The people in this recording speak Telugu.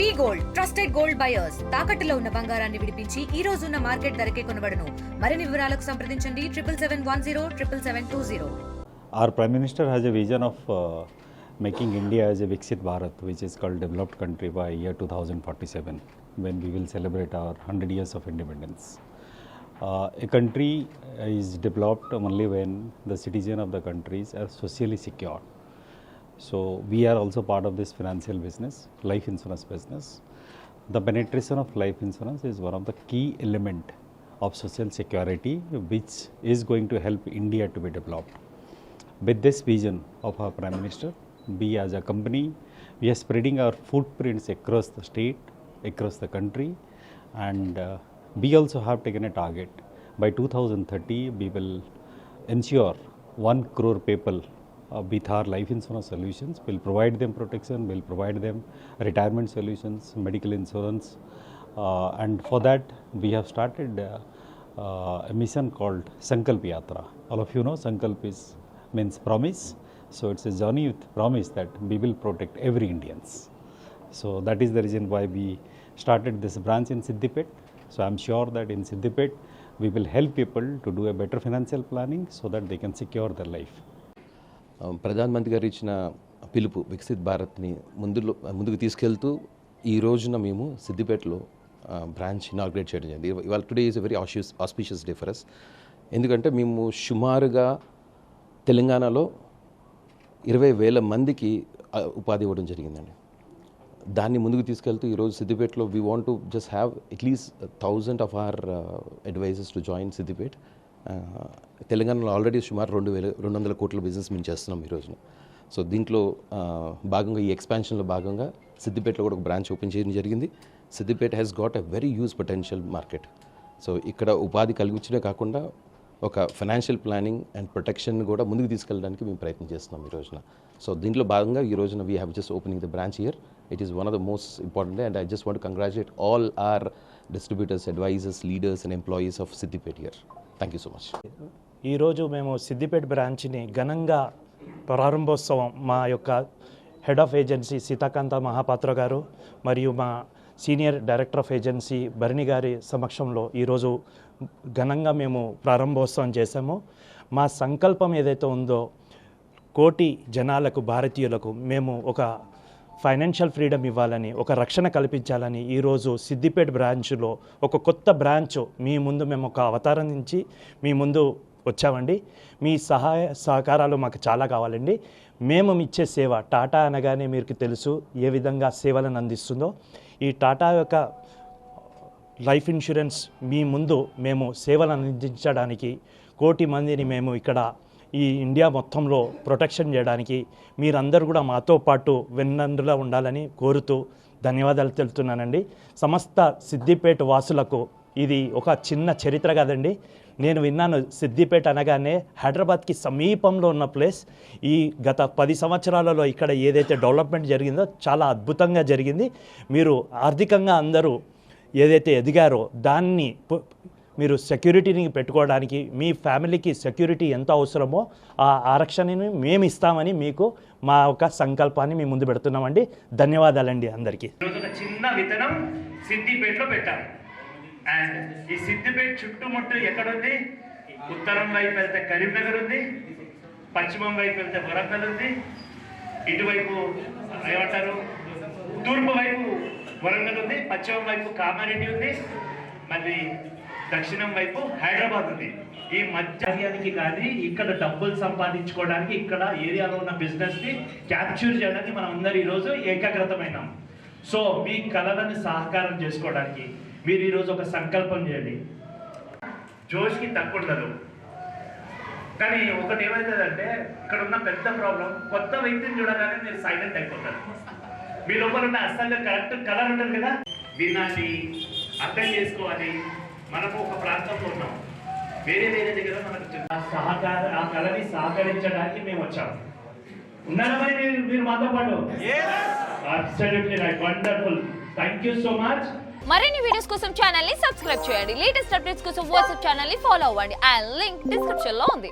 V Gold trusted gold buyers తాకట్టులో ఉన్న బంగారాన్ని విడిపించి ఈ రోజు ఉన్న మార్కెట్ ధరకే కొనబడను మరిన్ని వివరాలకు సంప్రదించండి triple seven one zero triple seven two zero Our Prime Minister has a vision of uh, making India as a Viksit Bharat, which is called developed country by year 2047, when we will celebrate our 100 years of independence. Uh, a country is developed only when the citizen of the countries are socially secure. So we are also part of this financial business, life insurance business. The penetration of life insurance is one of the key element of social security, which is going to help India to be developed with this vision of our prime minister we as a company we are spreading our footprints across the state across the country and uh, we also have taken a target by 2030 we will ensure 1 crore people uh, with our life insurance solutions we will provide them protection we will provide them retirement solutions medical insurance uh, and for that we have started uh, uh, a mission called Sankalp Yatra. All of you know Sankalp is means promise. So it's a journey with promise that we will protect every Indians. So that is the reason why we started this branch in Siddipet. So I'm sure that in Siddipet we will help people to do a better financial planning so that they can secure their life. ప్రధానమంత్రి గారు ఇచ్చిన పిలుపు వికసిత్ భారత్ని ముందులో ముందుకు తీసుకెళ్తూ ఈ రోజున మేము సిద్దిపేటలో బ్రాంచ్ ఇనాగ్రేట్ చేయడం జరిగింది. ఇవాళ టుడే ఈజ్ ఎ వెరీ ఆషియస్ ఆస్పీషియస్ డే ఫర్ అస్ ఎందుకంటే మేము సుమారుగా తెలంగాణలో ఇరవై వేల మందికి ఉపాధి ఇవ్వడం జరిగిందండి. దాన్ని ముందుకు తీసుకెళ్తూ ఈరోజు సిద్దిపేటలో we want to just have at least thousand of our advisors to join Siddipet తెలంగాణలో ఆల్రెడీ సుమారు రెండు వేల రెండు వందల కోట్ల బిజినెస్ మేము చేస్తున్నాం ఈ రోజున. సో దీంట్లో భాగంగా ఈ ఎక్స్పాన్షన్లో భాగంగా సిద్దిపేటలో కూడా ఒక బ్రాంచ్ ఓపెన్ చేయడం జరిగింది. Siddipet has got a very huge potential market so ఇక్కడ ఉపాధి కలిగించడమే కాకుండా ఒక ఫైనాన్షియల్ ప్లానింగ్ అండ్ ప్రొటెక్షన్ కూడా ముందుకు తీసుకెళ్ళడానికి మేము ప్రయత్నం చేస్తున్నాం ఈ రోజున. సో దీంట్లో భాగంగా ఈ రోజున we have just opening the branch here it is one of the most important and I just want congratulate all our distributors advisors leaders and employees of Siddipet here thank you so much ఈరోజు మేము సిద్దిపేట బ్రాంచ్ని ఘనంగా ప్రారంభోత్సవం మా యొక్క head of agency Sitakanta Mahapatra గారు మరియు మా senior director of agency Bharani గారి సమక్షంలో ఈరోజు ఘనంగా మేము ప్రారంభోత్సవం చేశాము. మా సంకల్పం ఏదైతే ఉందో కోటి జనాలకు భారతీయులకు మేము ఒక ఫైనాన్షియల్ ఫ్రీడమ్ ఇవ్వాలని ఒక రక్షణ కల్పించాలని ఈరోజు సిద్దిపేట బ్రాంచ్లో ఒక కొత్త బ్రాంచ్ మీ ముందు మేము ఒక అవతారం నుంచి మీ ముందు వచ్చామండి. మీ సహాయ సహకారాలు మాకు చాలా కావాలండి. మేము ఇచ్చే సేవ టాటా అనగానే మీకు తెలుసు ఏ విధంగా సేవలను అందిస్తుందో. ఈ టాటా యొక్క లైఫ్ ఇన్సూరెన్స్ మీ ముందు మేము సేవలను అందించడానికి కోటి మందిని మేము ఇక్కడ ఈ ఇండియా మొత్తంలో ప్రొటెక్షన్ చేయడానికి మీరందరూ కూడా మాతో పాటు వెన్నందులో ఉండాలని కోరుతూ ధన్యవాదాలు తెలుపుతున్నానండి. సమస్త సిద్దిపేట వాసులకు ఇది ఒక చిన్న చరిత్ర కాదండి. నేను విన్నాను సిద్దిపేట అనగానే హైదరాబాద్కి సమీపంలో ఉన్న ప్లేస్. ఈ గత పది సంవత్సరాలలో ఇక్కడ ఏదైతే డెవలప్మెంట్ జరిగిందో చాలా అద్భుతంగా జరిగింది. మీరు ఆర్థికంగా అందరూ ఏదైతే ఎదిగారో దాన్ని మీరు సెక్యూరిటీని పెట్టుకోవడానికి మీ ఫ్యామిలీకి సెక్యూరిటీ ఎంత అవసరమో ఆ ఆరక్షణని మేము ఇస్తామని మీకు మా ఒక సంకల్పాన్ని మీ ముందు పెడుతున్నామండి. ధన్యవాదాలండి అందరికీ. చిన్న విత్తనం సిద్దిపేటలో పెట్టాం. అండ్ ఈ సిద్దిపేట చుట్టుముట్టు ఎక్కడుంది? ఉత్తరం వైపు వెళ్తే కరీంనగర్ ఉంది పశ్చిమం వైపు వెళ్తే వరంగల్ ఉంది ఇటువైపు ఏమంటారు? తూర్పు వైపు వరంగల్ ఉంది పశ్చిమం వైపు కామారెడ్డి ఉంది. మళ్ళీ దక్షిణం వైపు హైదరాబాద్ ఉంది. ఈ మధ్యానికి కానీ ఇక్కడ డబ్బులు సంపాదించుకోవడానికి ఇక్కడ ఏరియాలో ఉన్న బిజినెస్ని క్యాప్చర్ చేయడానికి మనం అందరు ఈరోజు ఏకాగ్రతమైనాం. సో మీ కళలను సహకారం చేసుకోవడానికి మీరు ఈరోజు ఒక సంకల్పం చేయండి. జోష్కి తక్కువ ఉండదు. కానీ ఒకటి ఏమవుతుందంటే ఇక్కడ ఉన్న పెద్ద ప్రాబ్లం కొత్త వ్యక్తిని చూడగానే మీరు సైలెంట్ అయిపోతారు. మీ లోపల ఉన్న అసలు కరెక్ట్ కలర్ ఉంటుంది కదా? వినాలి అర్థం చేసుకోవాలి. మనము ఒక ప్రాంతంలో ఉన్నాం. వేరే వేరే దగ్గర మనకు సహకార ఆ కళని సహకరించడానికి మేము వచ్చాము ఉన్నారా మరి మీరు- మీరు మాతో పాటు? Absolutely right wonderful thank you so much మరిన్ని వీడియోస్ కోసం ఛానల్ని సబ్స్క్రైబ్ చేయండి. లేటెస్ట్ అప్డేట్స్ కోసం వాట్సాప్ ఛానల్ని ఫాలో అవ్వండి. అండ్ లింక్ డిస్క్రిప్షన్లో ఉంది.